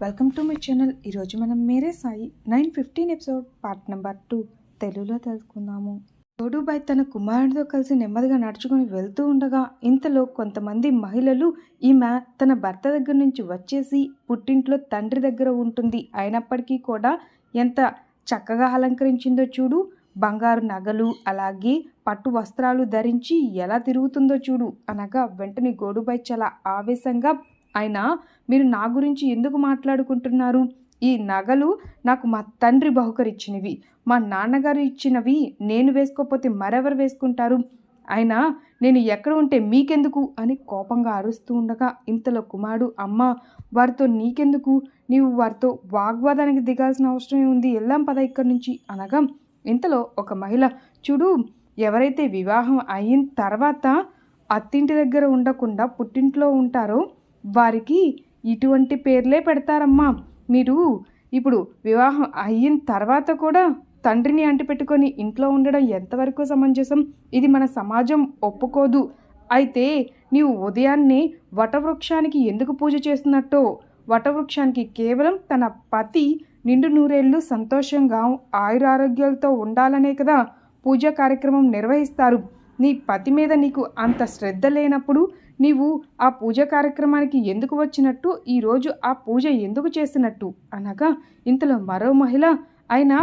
Welcome to my channel. ఈరోజు మనం Mere Sai nine fifteen episode part number two తెలుగులో తెలుసుకుందాము. గోడుబాయ్ తన కుమారుడితో కలిసి నెమ్మదిగా నడుచుకొని వెళ్తూ ఉండగా ఇంతలో కొంతమంది మహిళలు ఈమె తన భర్త దగ్గర నుంచి వచ్చేసి పుట్టింట్లో తండ్రి దగ్గర ఉంటుంది. అయినప్పటికీ కూడా ఎంత చక్కగా అలంకరించిందో చూడు. బంగారు నగలు అలాగే పట్టు వస్త్రాలు ధరించి ఎలా తిరుగుతుందో చూడు అనగా వెంటనే గోడుబాయ్ చాలా ఆవేశంగా అయినా మీరు నా గురించి ఎందుకు మాట్లాడుకుంటున్నారు? ఈ నగలు నాకు మా తండ్రి బహుకరిచ్చినవి మా నాన్నగారు ఇచ్చినవి నేను వేసుకోకపోతే మరెవరు వేసుకుంటారు? అయినా నేను ఎక్కడ ఉంటే మీకెందుకు? అని కోపంగా అరుస్తూ ఉండగా ఇంతలో కుమారుడు అమ్మ వారితో నీకెందుకు? నీవు వారితో వాగ్వాదానికి దిగాల్సిన అవసరం ఉంది వెళ్ళాం పద ఇక్కడి నుంచి అనగా ఇంతలో ఒక మహిళ చూడు ఎవరైతే వివాహం అయిన తర్వాత అత్తింటి దగ్గర ఉండకుండా పుట్టింట్లో ఉంటారో వారికి ఇటువంటి పేర్లే పెడతారమ్మా. మీరు ఇప్పుడు వివాహం అయిన తర్వాత కూడా తండ్రిని అంటిపెట్టుకొని ఇంట్లో ఉండడం ఎంతవరకు సమంజసం? ఇది మన సమాజం ఒప్పుకోదు. అయితే నీవు ఉదయాన్నే వటవృక్షానికి ఎందుకు పూజ చేస్తున్నట్టో? వటవృక్షానికి కేవలం తన పతి నిండు నూరేళ్ళు సంతోషంగా ఆయురారోగ్యాలతో ఉండాలనే కదా పూజా కార్యక్రమం నిర్వహిస్తారు. నీ పతి మీద నీకు అంత శ్రద్ధ లేనప్పుడు నీవు ఆ పూజ కార్యక్రమానికి ఎందుకు వచ్చినట్టు? ఈరోజు ఆ పూజ ఎందుకు చేసినట్టు అనగా ఇంతలో మరో మహిళ అయినా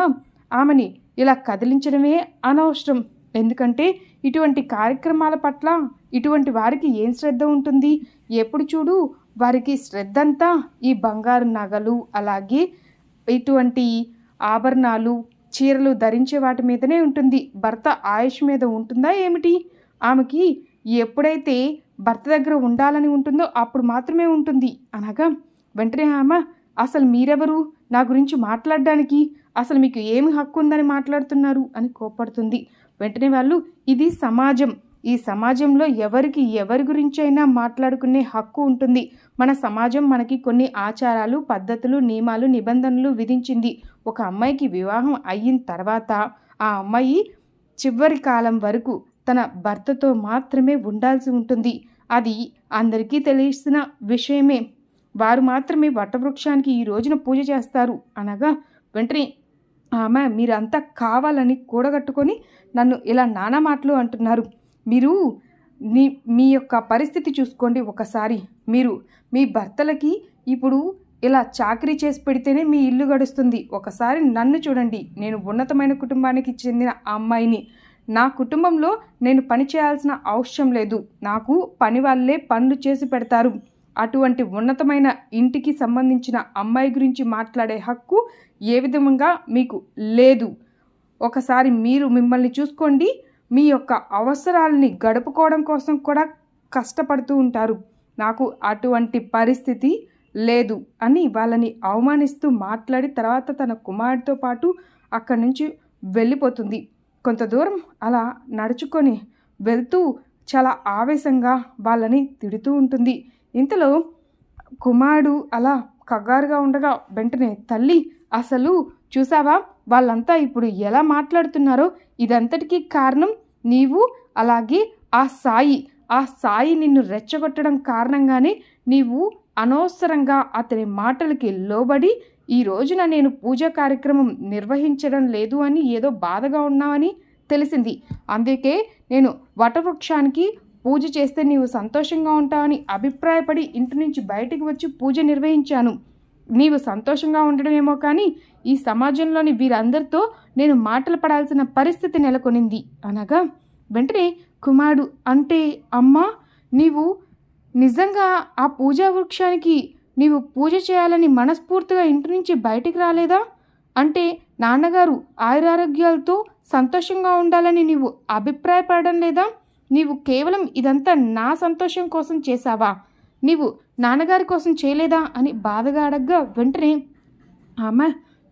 ఆమెని ఇలా కదిలించడమే అనవసరం. ఎందుకంటే ఇటువంటి కార్యక్రమాల పట్ల ఇటువంటి వారికి ఏం శ్రద్ధ ఉంటుంది? ఎప్పుడు చూడు వారికి శ్రద్ధ అంతా ఈ బంగారు నగలు అలాగే ఇటువంటి ఆభరణాలు చీరలు ధరించే వాటి మీదనే ఉంటుంది. భర్త ఆయుష్ మీద ఉంటుందా ఏమిటి? ఆమెకి ఎప్పుడైతే భర్త దగ్గర ఉండాలని ఉంటుందో అప్పుడు మాత్రమే ఉంటుంది. అనగా వెంటనే ఆమె అసలు మీరెవరు? నా గురించి మాట్లాడడానికి అసలు మీకు ఏమి హక్కు ఉందని మాట్లాడుతున్నారు? అని కోపడుతుంది వెంటనే వాళ్ళు ఇది సమాజం. ఈ సమాజంలో ఎవరికి ఎవరి గురించి అయినా మాట్లాడుకునే హక్కు ఉంటుంది. మన సమాజం మనకి కొన్ని ఆచారాలు పద్ధతులు నియమాలు నిబంధనలు విధించింది. ఒక అమ్మాయికి వివాహం అయిన తర్వాత ఆ అమ్మాయి చివరి కాలం వరకు తన భర్తతో మాత్రమే ఉండాల్సి ఉంటుంది. అది అందరికీ తెలిసిన విషయమే. వారు మాత్రమే వటవృక్షానికి ఈ రోజున పూజ చేస్తారు. అనగా వెంటనే ఆమె మీరంతా కావాలని కూడగట్టుకొని నన్ను ఇలా నానా మాటలు అంటున్నారు. మీరు మీ మీ యొక్క పరిస్థితి చూసుకోండి ఒకసారి. మీరు మీ భర్తలకి ఇప్పుడు ఇలా చాకరీ చేసి పెడితేనే మీ ఇల్లు గడుస్తుంది. ఒకసారి నన్ను చూడండి. నేను ఉన్నతమైన కుటుంబానికి చెందిన అమ్మాయిని. నా కుటుంబంలో నేను పని చేయాల్సిన అవసరం లేదు. నాకు పని వాళ్ళే పనులు చేసి పెడతారు. అటువంటి ఉన్నతమైన ఇంటికి సంబంధించిన అమ్మాయి గురించి మాట్లాడే హక్కు ఏ విధంగా మీకు లేదు. ఒకసారి మీరు మిమ్మల్ని చూసుకోండి. మీ యొక్క అవసరాలని గడుపుకోవడం కోసం కూడా కష్టపడుతూ ఉంటారు. నాకు అటువంటి పరిస్థితి లేదు అని వాళ్ళని అవమానిస్తూ మాట్లాడి తర్వాత తన కుమారుడితో పాటు అక్కడి నుంచి వెళ్ళిపోతుంది. కొంత దూరం అలా నడుచుకొని వెళ్తూ చాలా ఆవేశంగా వాళ్ళని తిడుతూ ఉంటుంది. ఇంతలో కుమారుడు అలా కగ్గారుగా ఉండగా వెంటనే తల్లి అసలు చూసావా? వాళ్ళంతా ఇప్పుడు ఎలా మాట్లాడుతున్నారో? ఇదంతటికీ కారణం నీవు? అలాగే ఆ సాయి ఆ సాయి నిన్ను రెచ్చగొట్టడం కారణంగానే నీవు అనవసరంగా అతని మాటలకి లోబడి ఈ రోజున నేను పూజా కార్యక్రమం నిర్వహించడం లేదు అని ఏదో బాధగా ఉన్నావని తెలిసింది. అందుకే నేను వటవృక్షానికి పూజ చేస్తే నీవు సంతోషంగా ఉంటావని అభిప్రాయపడి ఇంటి నుంచి బయటికి వచ్చి పూజ నిర్వహించాను. నీవు సంతోషంగా ఉండడమేమో కానీ ఈ సమాజంలోని వీరందరితో నేను మాటలు పడాల్సిన పరిస్థితి నెలకొనింది. అనగా వెంటనే కుమారుడు అంటే అమ్మ నీవు నిజంగా ఆ పూజా వృక్షానికి నీవు పూజ చేయాలని మనస్ఫూర్తిగా ఇంటి నుంచి బయటికి రాలేదా? అంటే నాన్నగారు ఆయురారోగ్యాలతో సంతోషంగా ఉండాలని నీవు అభిప్రాయపడడం లేదా? నీవు కేవలం ఇదంతా నా సంతోషం కోసం చేశావా? నీవు నాన్నగారి కోసం చేయలేదా? అని బాధగా అడగ్గా వెంటనే ఆమె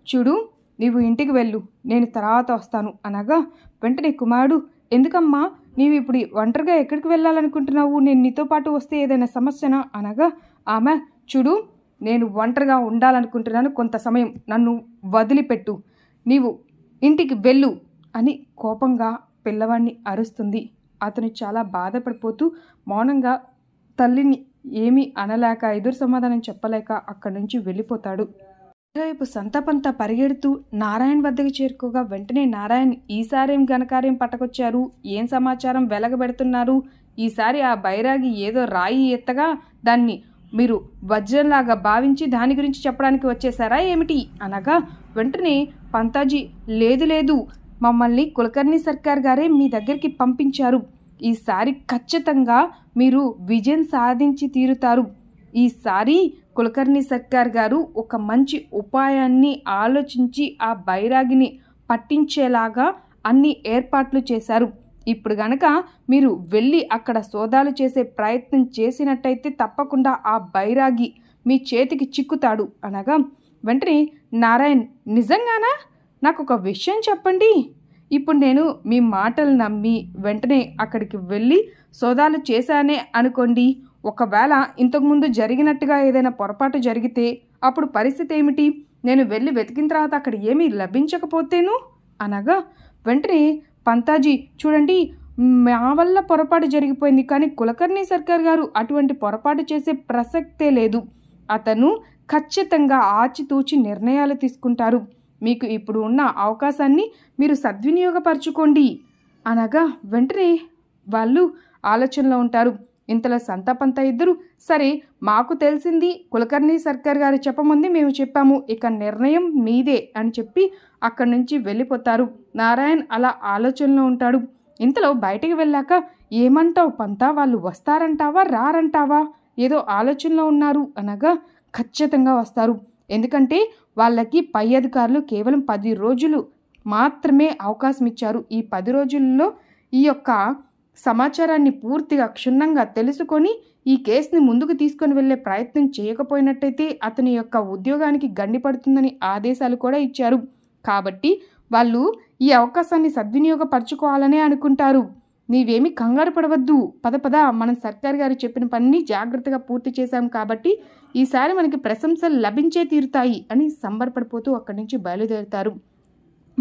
చూడు నీవు ఇంటికి వెళ్ళు. నేను తర్వాత వస్తాను అనగా వెంటనే కుమారుడు ఎందుకమ్మా? నీవు ఇప్పుడు ఒంటరిగా ఎక్కడికి వెళ్ళాలనుకుంటున్నావు? నేను నీతో పాటు వస్తే ఏదైనా సమస్యనా? అనగా ఆమె చూడు నేను ఒంటరిగా ఉండాలనుకుంటున్నాను. కొంత సమయం నన్ను వదిలిపెట్టు. నీవు ఇంటికి వెళ్ళు అని కోపంగా పిల్లవాడిని అరుస్తుంది. అతను చాలా బాధపడిపోతూ మౌనంగా తల్లిని ఏమీ అనలేక ఎదురు సమాధానం చెప్పలేక అక్కడి నుంచి వెళ్ళిపోతాడు. రేపు సంతపంతా పరిగెడుతూ నారాయణ్ వద్దకు చేరుకోగా వెంటనే నారాయణ్ ఈసారేం ఘనకార్యం పట్టకొచ్చారు? ఏం సమాచారం వెలగబెడుతున్నారు? ఈసారి ఆ బైరాగి ఏదో రాయి ఎత్తగా దాన్ని మీరు వజ్రంలాగా భావించి దాని గురించి చెప్పడానికి వచ్చేసారా ఏమిటి? అనగా వెంటనే పంతాజీ లేదు లేదు మమ్మల్ని కులకర్ణి సర్కార్ గారే మీ దగ్గరికి పంపించారు. ఈసారి ఖచ్చితంగా మీరు విజయం సాధించి తీరుతారు. ఈసారి కులకర్ణి సర్కార్ గారు ఒక మంచి ఉపాయాన్ని ఆలోచించి ఆ బైరాగిని పట్టించేలాగా అన్ని ఏర్పాట్లు చేశారు. ఇప్పుడు గనక మీరు వెళ్ళి అక్కడ సోదాలు చేసే ప్రయత్నం చేసినట్టయితే తప్పకుండా ఆ బైరాగి మీ చేతికి చిక్కుతాడు. అనగా వెంటనే నారాయణ్ నిజంగానా? నాకు ఒక విషయం చెప్పండి. ఇప్పుడు నేను మీ మాటలు నమ్మి వెంటనే అక్కడికి వెళ్ళి సోదాలు చేశానే అనుకోండి. ఒకవేళ ఇంతకుముందు జరిగినట్టుగా ఏదైనా పొరపాటు జరిగితే అప్పుడు పరిస్థితి ఏమిటి? నేను వెళ్ళి వెతికిన తర్వాత అక్కడ ఏమీ లభించకపోతేను? అనగా వెంటనే పంతాజీ చూడండి మా వల్ల పొరపాటు జరిగిపోయింది. కానీ కులకర్ణి సర్కార్ గారు అటువంటి పొరపాటు చేసే ప్రసక్తే లేదు. అతను ఖచ్చితంగా ఆచితూచి నిర్ణయాలు తీసుకుంటారు. మీకు ఇప్పుడు ఉన్న అవకాశాన్ని మీరు సద్వినియోగపరచుకోండి. అనగా వెంటనే వాళ్ళు ఆలోచనలో ఉంటారు. ఇంతలో సంతాపంత ఇద్దరు సరే మాకు తెలిసింది కులకర్ణి సర్కార్ గారు చెప్పమంది మేము చెప్పాము ఇక నిర్ణయం మీదే అని చెప్పి అక్కడి నుంచి వెళ్ళిపోతారు. నారాయణ్ అలా ఆలోచనలో ఉంటాడు. ఇంతలో బయటికి వెళ్ళాక ఏమంటావు పంతా వాళ్ళు వస్తారంటావా రారంటావా? ఏదో ఆలోచనలో ఉన్నారు అనగా ఖచ్చితంగా వస్తారు. ఎందుకంటే వాళ్ళకి పై అధికారులు కేవలం పది రోజులు మాత్రమే అవకాశం ఇచ్చారు. ఈ పది రోజుల్లో ఈ యొక్క సమాచారాన్ని పూర్తిగా క్షుణ్ణంగా తెలుసుకొని ఈ కేసుని ముందుకు తీసుకొని వెళ్ళే ప్రయత్నం చేయకపోయినట్టయితే అతని యొక్క ఉద్యోగానికి గండిపడుతుందని ఆదేశాలు కూడా ఇచ్చారు. కాబట్టి వాళ్ళు ఈ అవకాశాన్ని సద్వినియోగపరచుకోవాలనే అనుకుంటారు. నీవేమి కంగారు పడవద్దు. పద పద. మనం సర్కార్ గారు చెప్పిన పనిని జాగ్రత్తగా పూర్తి చేశాం కాబట్టి ఈసారి మనకి ప్రశంసలు లభించే తీరుతాయి అని సంబరపడిపోతూ అక్కడి నుంచి బయలుదేరుతారు.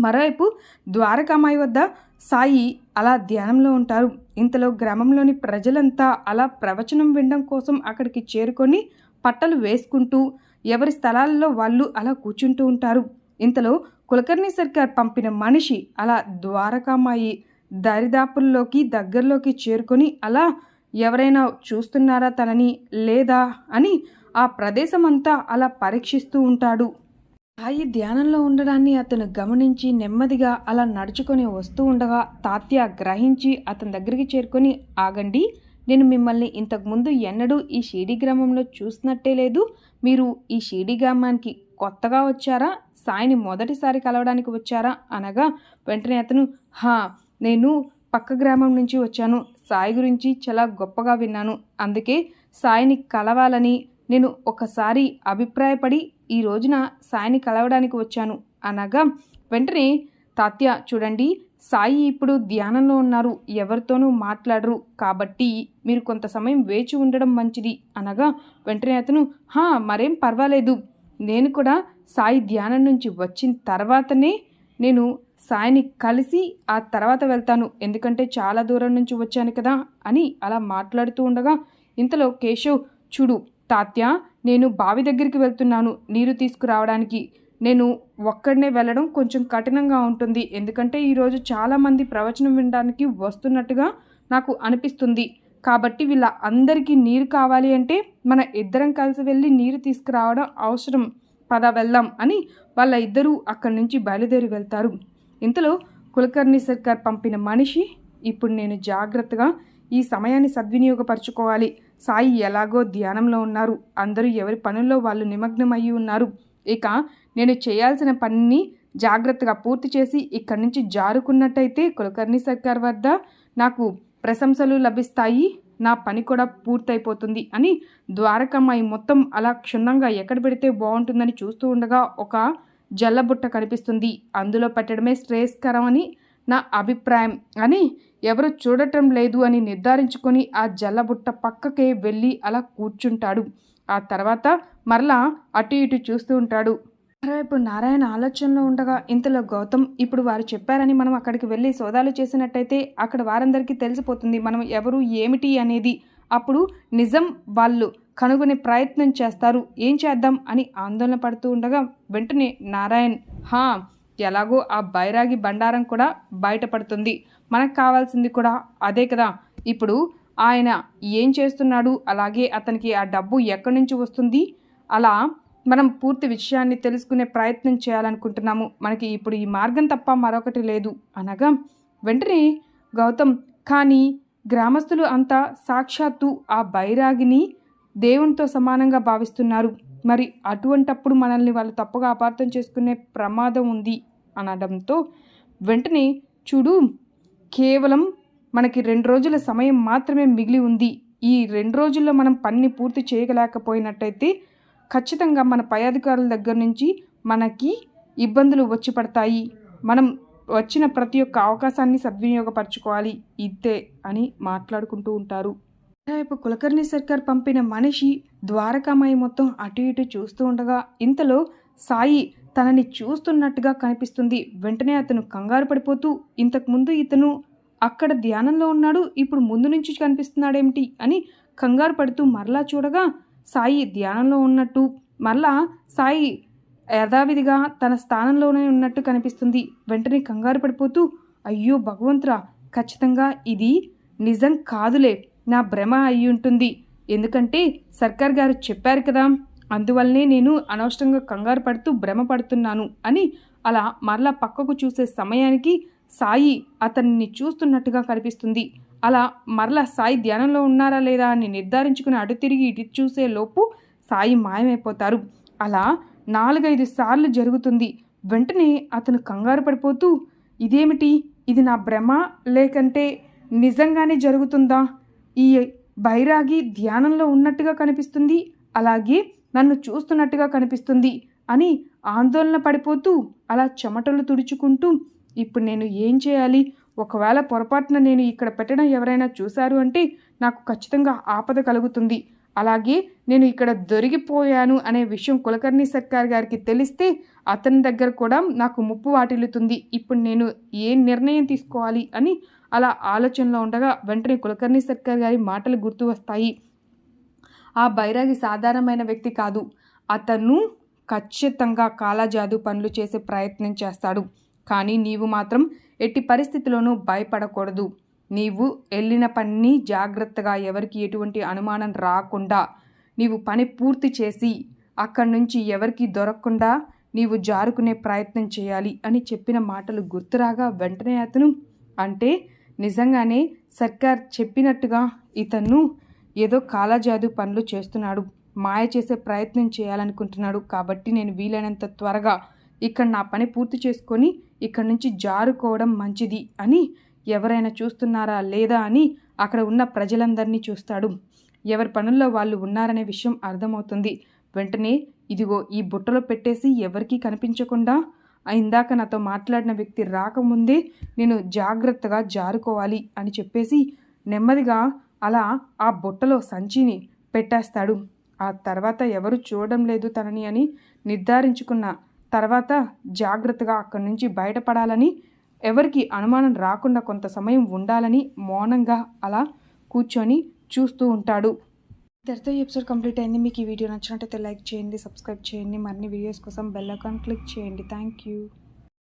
మరోవైపు ద్వారకామాయి వద్ద సాయి అలా ధ్యానంలో ఉంటారు. ఇంతలో గ్రామంలోని ప్రజలంతా అలా ప్రవచనం వినడం కోసం అక్కడికి చేరుకొని పట్టలు వేసుకుంటూ ఎవరి స్థలాల్లో వాళ్ళు అలా కూర్చుంటూ ఉంటారు. ఇంతలో కులకర్ణి సర్కార్ పంపిన మనిషి అలా ద్వారకామాయి దరిదాపుల్లోకి దగ్గరలోకి చేరుకొని అలా ఎవరైనా చూస్తున్నారా తనని లేదా అని ఆ ప్రదేశం అంతా అలా పరీక్షిస్తూ ఉంటాడు. సాయి ధ్యానంలో ఉండడాన్ని అతను గమనించి నెమ్మదిగా అలా నడుచుకొని వస్తూ ఉండగా తాత్య గ్రహించి అతని దగ్గరికి చేరుకొని ఆగండి నేను మిమ్మల్ని ఇంతకుముందు ఎన్నడూ ఈ షీడి గ్రామంలో చూసినట్టే లేదు. మీరు ఈ షీడి గ్రామానికి కొత్తగా వచ్చారా? సాయిని మొదటిసారి కలవడానికి వచ్చారా? అనగా వెంటనే అతను హా నేను పక్క గ్రామం నుంచి వచ్చాను. సాయి గురించి చాలా గొప్పగా విన్నాను. అందుకే సాయిని కలవాలని నేను ఒకసారి అభిప్రాయపడి ఈ రోజున సాయిని కలవడానికి వచ్చాను అనగా వెంటనే తాత్య చూడండి సాయి ఇప్పుడు ధ్యానంలో ఉన్నారు ఎవరితోనూ మాట్లాడరు కాబట్టి మీరు కొంత సమయం వేచి ఉండడం మంచిది అనగా వెంటనే అతను హా మరేం పర్వాలేదు. నేను కూడా సాయి ధ్యానం నుంచి వచ్చిన తర్వాతనే నేను సాయిని కలిసి ఆ తర్వాత వెళ్తాను. ఎందుకంటే చాలా దూరం నుంచి వచ్చాను కదా అని అలా మాట్లాడుతూ ఉండగా ఇంతలో కేశవ్ చూడు తాత్య నేను బావి దగ్గరికి వెళ్తున్నాను నీరు తీసుకురావడానికి. నేను ఒక్కడనే వెళ్ళడం కొంచెం కఠినంగా ఉంటుంది. ఎందుకంటే ఈరోజు చాలామంది ప్రవచనం వినడానికి వస్తున్నట్టుగా నాకు అనిపిస్తుంది. కాబట్టి వీళ్ళ అందరికీ నీరు కావాలి అంటే మన ఇద్దరం కలిసి వెళ్ళి నీరు తీసుకురావడం అవసరం. పద వెళ్దాం అని వాళ్ళ ఇద్దరూ అక్కడి నుంచి బయలుదేరి వెళ్తారు. ఇంతలో కులకర్ణి సర్కార్ పంపిన మనిషి ఇప్పుడు నేను జాగ్రత్తగా ఈ సమయాన్ని సద్వినియోగపరచుకోవాలి. సాయి ఎలాగో ధ్యానంలో ఉన్నారు. అందరూ ఎవరి పనుల్లో వాళ్ళు నిమగ్నమయ్యి ఉన్నారు. ఇక నేను చేయాల్సిన పనిని జాగ్రత్తగా పూర్తి చేసి ఇక్కడి నుంచి జారుకున్నట్టయితే కులకర్ణి సర్కార్ వద్ద నాకు ప్రశంసలు లభిస్తాయి. నా పని కూడా పూర్తయిపోతుంది అని ద్వారకమ్మాయి మొత్తం అలా క్షుణ్ణంగా ఎక్కడ పెడితే బాగుంటుందని చూస్తూ ఉండగా ఒక జల్లబుట్ట కనిపిస్తుంది. అందులో పెట్టడమే శ్రేయస్కరం అని నా అభిప్రాయం. అని ఎవరు చూడటం లేదు అని నిర్ధారించుకొని ఆ జల్లబుట్ట పక్కకే వెళ్ళి అలా కూర్చుంటాడు. ఆ తర్వాత మరలా అటు ఇటు చూస్తూ ఉంటాడు. మరోవైపు నారాయణ ఆలోచనలో ఉండగా ఇంతలో గౌతమ్ ఇప్పుడు వారు చెప్పారని మనం అక్కడికి వెళ్ళి సోదాలు చేసినట్టయితే అక్కడ వారందరికీ తెలిసిపోతుంది. మనం ఎవరు ఏమిటి అనేది. అప్పుడు నిజం వాళ్ళు కనుగొనే ప్రయత్నం చేస్తారు. ఏం చేద్దాం? అని ఆందోళన పడుతూ ఉండగా వెంటనే నారాయణ్ హా ఎలాగో ఆ బైరాగి బండారం కూడా బయటపడుతుంది. మనకు కావాల్సింది కూడా అదే కదా. ఇప్పుడు ఆయన ఏం చేస్తున్నాడు? అలాగే అతనికి ఆ డబ్బు ఎక్కడి నుంచి వస్తుంది? అలా మనం పూర్తి విషయాన్ని తెలుసుకునే ప్రయత్నం చేయాలనుకుంటున్నాము. మనకి ఇప్పుడు ఈ మార్గం తప్ప మరొకటి లేదు. అనగా వెంటనే గౌతమ్ కానీ గ్రామస్తులు అంతా సాక్షాత్తు ఆ బైరాగిని దేవునితో సమానంగా భావిస్తున్నారు. మరి అటువంటప్పుడు మనల్ని వాళ్ళు తప్పుగా అపార్థం చేసుకునే ప్రమాదం ఉంది. అనడంతో వెంటనే చూడు కేవలం మనకి రెండు రోజుల సమయం మాత్రమే మిగిలి ఉంది. ఈ రెండు రోజుల్లో మనం పనిని పూర్తి చేయగలేకపోయినట్టయితే ఖచ్చితంగా మన పై అధికారుల దగ్గర నుంచి మనకి ఇబ్బందులు వచ్చి పడతాయి. మనం వచ్చిన ప్రతి ఒక్క అవకాశాన్ని సద్వినియోగపరచుకోవాలి. ఇద్దే అని మాట్లాడుకుంటూ ఉంటారు. రేపు కులకర్ణి సర్కార్ పంపిన మనిషి ద్వారకామాయి మొత్తం అటు ఇటు చూస్తూ ఉండగా ఇంతలో సాయి తనని చూస్తున్నట్టుగా కనిపిస్తుంది. వెంటనే అతను కంగారు పడిపోతూ ఇంతకుముందు ఇతను అక్కడ ధ్యానంలో ఉన్నాడు ఇప్పుడు ముందు నుంచి కనిపిస్తున్నాడేమిటి? అని కంగారు పడుతూ మరలా చూడగా సాయి ధ్యానంలో ఉన్నట్టు మరలా సాయి యథావిధిగా తన స్థానంలోనే ఉన్నట్టు కనిపిస్తుంది. వెంటనే కంగారు పడిపోతూ అయ్యో భగవంతురా ఖచ్చితంగా ఇది నిజం కాదులే నా భ్రమ అయి ఉంటుంది ఎందుకంటే సర్కార్ గారు చెప్పారు కదా అందువల్లనే నేను అనవసరంగా కంగారు పడుతూ భ్రమపడుతున్నాను అని అలా మరలా పక్కకు చూసే సమయానికి సాయి అతన్ని చూస్తున్నట్టుగా కనిపిస్తుంది. అలా మరలా సాయి ధ్యానంలో ఉన్నారా లేదా అని నిర్ధారించుకుని అటు తిరిగి ఇటు చూసే లోపు సాయి మాయమైపోతారు. అలా నాలుగైదు సార్లు జరుగుతుంది. వెంటనే అతను కంగారు పడిపోతూ ఇదేమిటి? ఇది నా భ్రమ లేకంటే నిజంగానే జరుగుతుందా? ఈ బైరాగి ధ్యానంలో ఉన్నట్టుగా కనిపిస్తుంది. అలాగే నన్ను చూస్తున్నట్టుగా కనిపిస్తుంది అని ఆందోళన పడిపోతూ అలా చెమటలు తుడుచుకుంటూ ఇప్పుడు నేను ఏం చేయాలి? ఒకవేళ పొరపాటున నేను ఇక్కడ పెట్టడం ఎవరైనా చూశారు అంటే నాకు ఖచ్చితంగా ఆపద కలుగుతుంది. అలాగే నేను ఇక్కడ దొరికిపోయాను అనే విషయం కులకర్ణి సర్కార్ గారికి తెలిస్తే అతని దగ్గర కూడా నాకు ముప్పు వాటిల్లుతుంది. ఇప్పుడు నేను ఏ నిర్ణయం తీసుకోవాలి అని అలా ఆలోచనలో ఉండగా వెంటనే కులకర్ణి సర్కార్ గారి మాటలు గుర్తు వస్తాయి. ఆ బైరాగి సాధారణమైన వ్యక్తి కాదు. అతను ఖచ్చితంగా కాలాజాదు పనులు చేసే ప్రయత్నం చేస్తాడు. కానీ నీవు మాత్రం ఎట్టి పరిస్థితిలోనూ భయపడకూడదు. నీవు వెళ్ళిన పని జాగ్రత్తగా ఎవరికి ఎటువంటి అనుమానం రాకుండా నీవు పని పూర్తి చేసి అక్కడి నుంచి ఎవరికి దొరకకుండా నీవు జారుకునే ప్రయత్నం చేయాలి అని చెప్పిన మాటలు గుర్తురాగా వెంటనే అతను అంటే నిజంగానే సర్కార్ చెప్పినట్టుగా ఇతను ఏదో కాలాజాదు పనులు చేస్తున్నాడు. మాయ చేసే ప్రయత్నం చేయాలనుకుంటున్నాడు. కాబట్టి నేను వీలైనంత త్వరగా ఇక్కడ నా పని పూర్తి చేసుకొని ఇక్కడ నుంచి జారుకోవడం మంచిది అని ఎవరైనా చూస్తున్నారా లేదా అని అక్కడ ఉన్న ప్రజలందరినీ చూస్తాడు. ఎవరి పనుల్లో వాళ్ళు ఉన్నారనే విషయం అర్థమవుతుంది. వెంటనే ఇదిగో ఈ బుట్టలో పెట్టేసి ఎవరికీ కనిపించకుండా ఇందాక నాతో మాట్లాడిన వ్యక్తి రాకముందే నేను జాగ్రత్తగా జారుకోవాలి అని చెప్పేసి నెమ్మదిగా అలా ఆ బుట్టలో సంచిని పెట్టేస్తాడు. ఆ తర్వాత ఎవరు చూడడం లేదు తనని అని నిర్ధారించుకున్న తర్వాత జాగ్రత్తగా అక్కడి నుంచి బయటపడాలని ఎవరికి అనుమానం రాకుండా కొంత సమయం ఉండాలని మౌనంగా అలా కూర్చొని చూస్తూ ఉంటాడు. ఇద్దరితో ఎపిసోడ్ కంప్లీట్ అయింది. మీకు ఈ వీడియో నచ్చినట్టయితే లైక్ చేయండి సబ్స్క్రైబ్ చేయండి. మరిన్ని వీడియోస్ కోసం బెల్ ఐకాన్ క్లిక్ చేయండి. Thank you.